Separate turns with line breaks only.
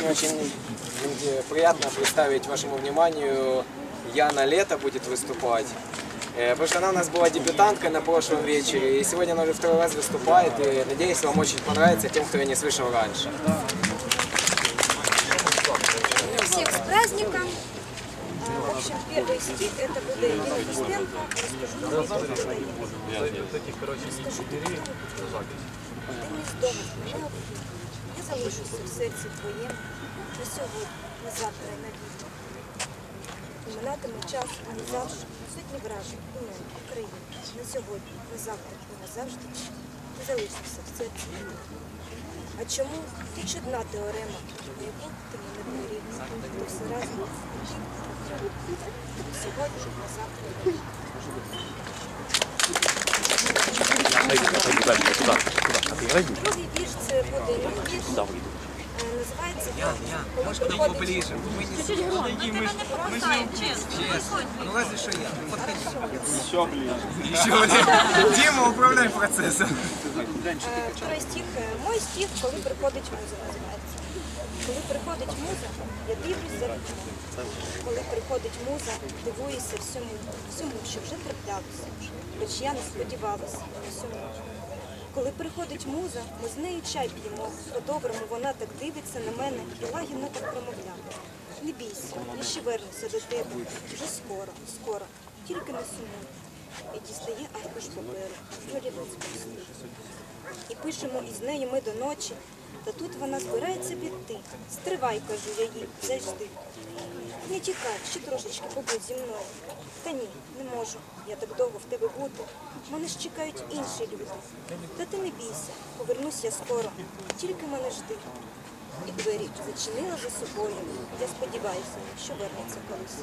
Мне очень э, приятно представить вашему вниманию Яна Лето будет выступать. Э, Потому что она у нас была дебютанткой на прошлом вечере, и сегодня она уже второй раз выступает, и надеюсь, вам очень понравится тем, кто ее не слышал раньше.
Всех с праздником. А, В общем, первый стих это буде Ірина Костенко. Розкажу тобі, хто ти є. Розкажу тобі, хто ти є. Ти Мій здобич, мене об'єм. Я залишуся в серці твоєму. Не сьогодні, не завтра і навіки. Поминатиме час, а не завжди. Сотні вражень, імен, України. Не сьогодні, не завтра і назавжди. Ти залишишся в серці. А чому ти чудна теорема, на яку ти мене порів? Ти все разом сьогодні, на завтра. Другий вірш це буде вірш. Е, Називається «Коли приходить
Ну разве что я. Еще ближе. Еще ближе. Дима, управляй процессом.
Е, Второй стих, е, мой стих, коли приходить муза, називається. Коли приходить муза, я дивлюсь за вікном. Коли приходить муза, дивуюся всьому, всьому, що вже траплялося, хоч я не сподівалася на всьому. Коли приходить муза, ми з нею чай п'ємо. По-доброму вона так дивиться на мене і лагідно так промовляє. Не бійся, я ще вернуся до тебе. Вже скоро, скоро, тільки не сумуй. І дістає аркуш паперу. І пишемо із нею ми до ночі, та тут вона збирається піти. Стривай, кажу я їй, завжди. Не тікай, ще трошечки побудь зі мною. Та ні, не можу. Я так довго в тебе бути. Мене ж чекають інші люди. Та ти не бійся, повернусь я скоро. Тільки мене жди. І двері зачинила за собою. Я сподіваюся, що вернеться колись.